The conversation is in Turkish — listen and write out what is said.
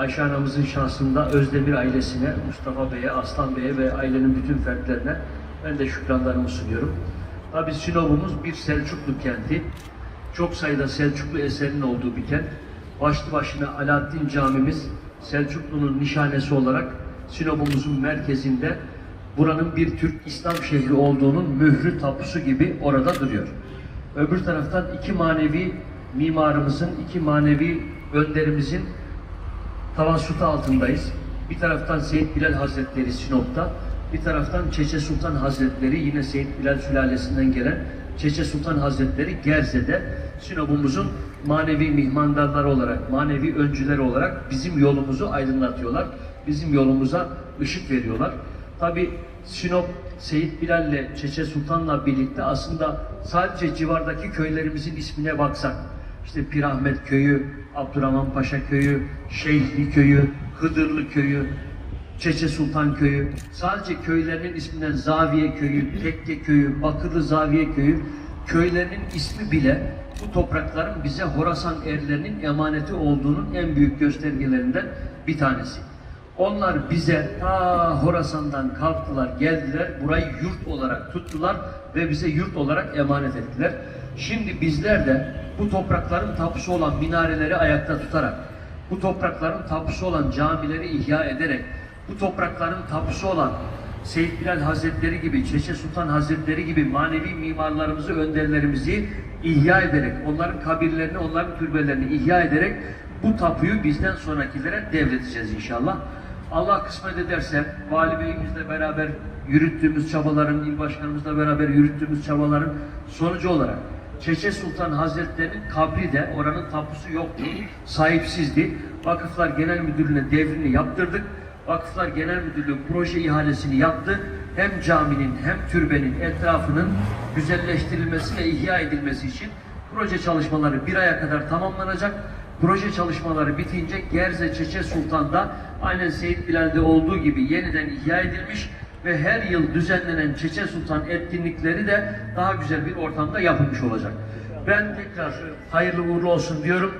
Ayşe anamızın şahsında Özdemir ailesine, Mustafa Bey'e, Aslan Bey'e ve ailenin bütün fertlerine ben de şükranlarımı sunuyorum. Tabii Sinop'umuz bir Selçuklu kenti. Çok sayıda Selçuklu eserinin olduğu bir kent. Başlı başına Alaaddin Camimiz Selçuklu'nun nişanesi olarak Sinop'umuzun merkezinde buranın bir Türk İslam şehri olduğunun mührü tapusu gibi orada duruyor. Öbür taraftan iki manevi mimarımızın, iki manevi önderimizin Tavasutu altındayız. Bir taraftan Seyit Bilal Hazretleri Sinop'ta, bir taraftan Çeçe Sultan Hazretleri yine Seyit Bilal sülalesinden gelen Çeçe Sultan Hazretleri Gerze'de Sinop'umuzun manevi mihmandarları olarak, manevi öncüleri olarak bizim yolumuzu aydınlatıyorlar. Bizim yolumuza ışık veriyorlar. Tabi Sinop Seyit Bilal ile Çeçe Sultan'la birlikte aslında sadece civardaki köylerimizin ismine baksak, işte Pirahmet Köyü, Abdurrahman Paşa Köyü, Şeyhli Köyü, Hıdırlı Köyü, Çeçe Sultan Köyü, sadece köylerinin isminden Zaviye Köyü, Tekke Köyü, Bakırlı Zaviye Köyü, köylerinin ismi bile bu toprakların bize Horasan erlerinin emaneti olduğunun en büyük göstergelerinden bir tanesi. Onlar bize ta Horasan'dan kalktılar, geldiler, burayı yurt olarak tuttular ve bize yurt olarak emanet ettiler. Şimdi bizler de bu toprakların tapusu olan minareleri ayakta tutarak, bu toprakların tapusu olan camileri ihya ederek, bu toprakların tapusu olan Seyyid Bilal Hazretleri gibi, Çeçe Sultan Hazretleri gibi manevi mimarlarımızı, önderlerimizi ihya ederek, onların kabirlerini, onların türbelerini ihya ederek bu tapuyu bizden sonrakilere devredeceğiz inşallah. Allah kısmet ederse Vali Beyimizle beraber yürüttüğümüz çabaların, il başkanımızla beraber yürüttüğümüz çabaların sonucu olarak Çeçe Sultan Hazretleri'nin kabri de oranın tapusu yoktu, sahipsizdi. Vakıflar Genel Müdürlüğü'ne devrini yaptırdık. Vakıflar Genel Müdürlüğü proje ihalesini yaptı. Hem caminin hem türbenin etrafının güzelleştirilmesi ve ihya edilmesi için proje çalışmaları bir aya kadar tamamlanacak. Proje çalışmaları bitince Gerze Çeçe Sultan'da aynen Seyit Bilal'de olduğu gibi yeniden ihya edilmiş ve her yıl düzenlenen Çeçe Sultan etkinlikleri de daha güzel bir ortamda yapılmış olacak. Ben tekrar hayırlı uğurlu olsun diyorum.